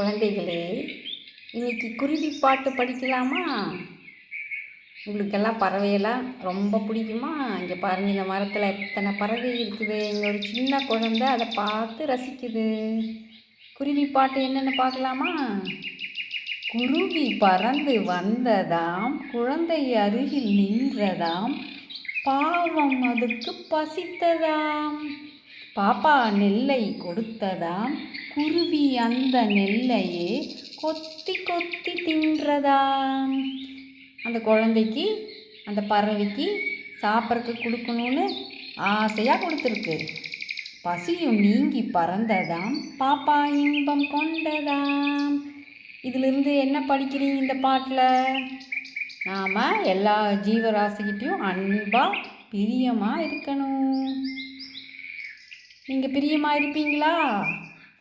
குழந்தைகளே இன்னைக்கு குருவி பாட்டு படிக்கலாமா? உங்களுக்கெல்லாம் பறவையெல்லாம் ரொம்ப பிடிக்குமா? இங்கே பாருங்கள் இந்த மரத்தில் எத்தனை பறவை இருக்குது. இங்கே ஒரு சின்ன குழந்தை அதை பார்த்து ரசிக்குது. குருவி பாட்டு என்னென்னு பார்க்கலாமா? குருவி பறந்து வந்ததாம் குழந்தை அருகில் நின்றதாம் பாவம் அதுக்கு பசித்ததாம். பாப்பா நெல்லை கொடுத்ததாம் குருவி அந்த நெல்லையே கொத்தி கொத்தி தின்றதாம். அந்த குழந்தைக்கு அந்த பறவைக்கு சாப்பிட்றதுக்கு கொடுக்கணும்னு ஆசையாக கொடுத்துருக்கு. பசியும் நீங்கி பறந்ததாம் பாப்பா இன்பம் கொண்டதாம். இதிலிருந்து என்ன படிக்கிறீங்க இந்த பாட்டில்? நாம் எல்லா ஜீவராசிக்கிட்டையும் அன்பாக பிரியமாக இருக்கணும். நீங்கள் பிரியமாக இருப்பீங்களா?